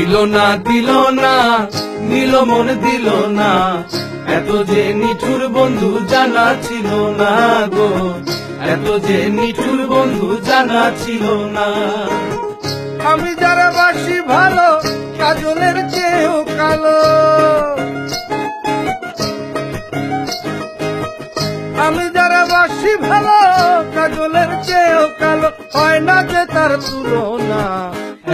দিল না দিল না, নিল মন দিল না। এত যে নিঠুর বন্ধু জানা ছিল না গো, এত যে নিঠুর বন্ধু জানা ছিল না। আমি যারা বাসি ভালো কাজলের চেয়েও কালো। আমি যারা বাসি ভালো, কাজলের চেয়েও কালো। হয় না যে তার তুলনা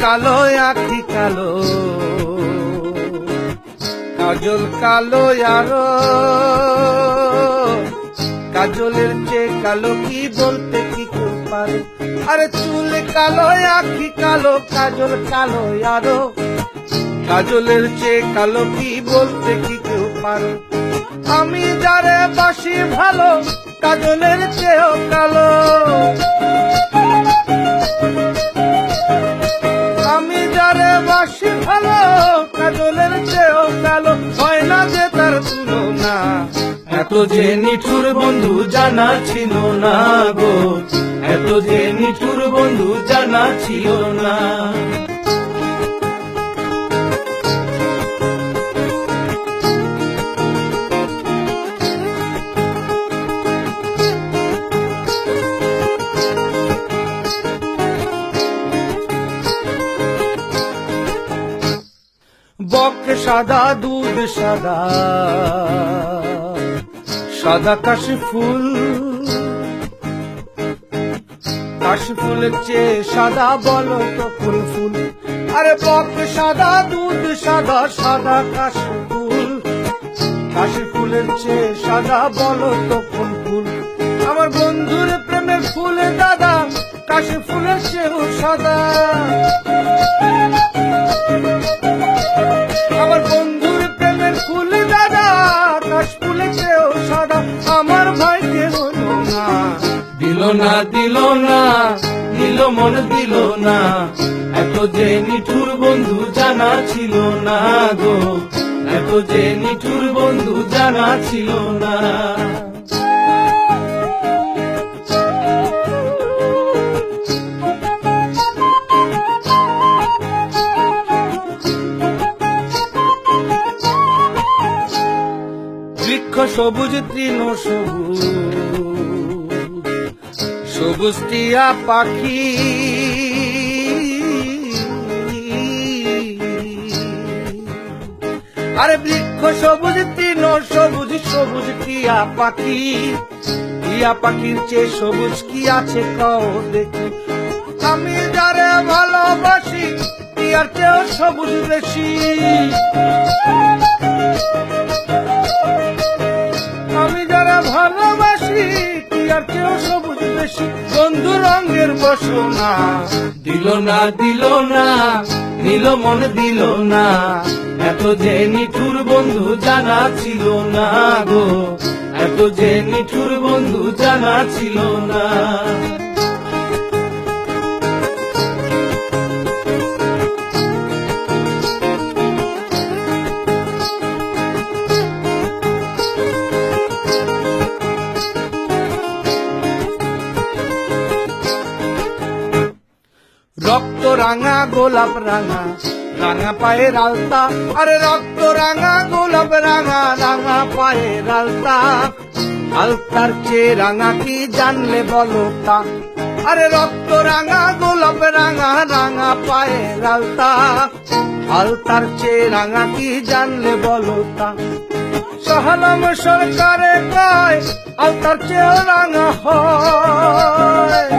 কালো, আখি কালো। কাজল কালো আরও। কাজলের চেয়ে কালো কি বলতে কি পারে? আরে চুল কালো, আখি কালো, কাজল কালো আরও। কাজলের চেয়ে কালো কি বলতে কি পারে? আমি যারে বাসি ভালো, কাজলের চেয়েও কালো। বাসি ভালো, কাজলের চেয়েও কালো। হয় না যে তার তুলনা, এত যে নিঠুর বন্ধু জানা ছিল না গো। এত যে নিঠুর বন্ধু জানা ছিল না। সাদা, দুধ সাদা। সাদা কাশি ফুল কাশি ফুলের চেয়ে সাদা বলো তো ফুল ফুল। আরে বক সাদা দুধ সাদা সাদা কাশি ফুল কাশি ফুলের চেয়ে সাদা বলো তো ফুল ফুল। আমার বন্ধুর প্রেমের ফুল দাদা কাশি ফুলের চেয়েও সাদা। মন দিল না। এত যে নিঠুর বন্ধু জানা ছিল না গো। এত যে নিঠুর বন্ধু জানা ছিল না। বৃক্ষ সবুজ, তৃণ সবুজ। সবুজ টিয়া পাখি। আরে বৃক্ষ সবুজ তৃণ সবুজ সবুজ টিয়া পাখি। টিয়া পাখির চেয়ে সবুজ কি আছে কও দেখি। আমি যারে ভালোবাসি টিয়ার চেয়েও সবুজ বেশি। আমি যারা ভালোবাসি আর কেউ সবুজ বেশি বন্ধু রঙের বসনা। দিল না দিল না, নিল মন দিল না। এত যে নিঠুর বন্ধু জানা ছিল না গো। এত যে নিঠুর বন্ধু জানা ছিল না। রাঙা গোলাপ রাঙা রাঙা পায়ের আলতা। আরে রক্ত রাঙা গোলাপ রাঙা রাঙা পায়ের আলতা। আলতার চেয়ে রাঙা কি জানলে বলো তা? আরে রক্ত রাঙা গোলাপ রাঙা রাঙা পায়ের আলতা। আলতার চেয়ে রাঙা কি জানলে বলো তা? সহলম সরকারে কয় আলতার চেয়ে রাঙা হয়।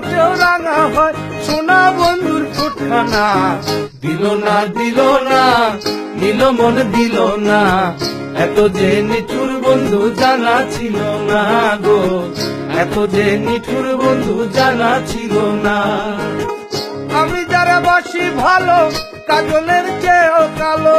চেয়েও রাঙা হয়। সোনা বন্ধুর ফুট দিল না দিল না, নিল মন, দিল না। এত যে নিঠুর বন্ধু জানা ছিল না গো। এত যে নিঠুর বন্ধু জানা ছিল না। আমি যারা বাসি ভালো, কাজলের চেয়েও কালো।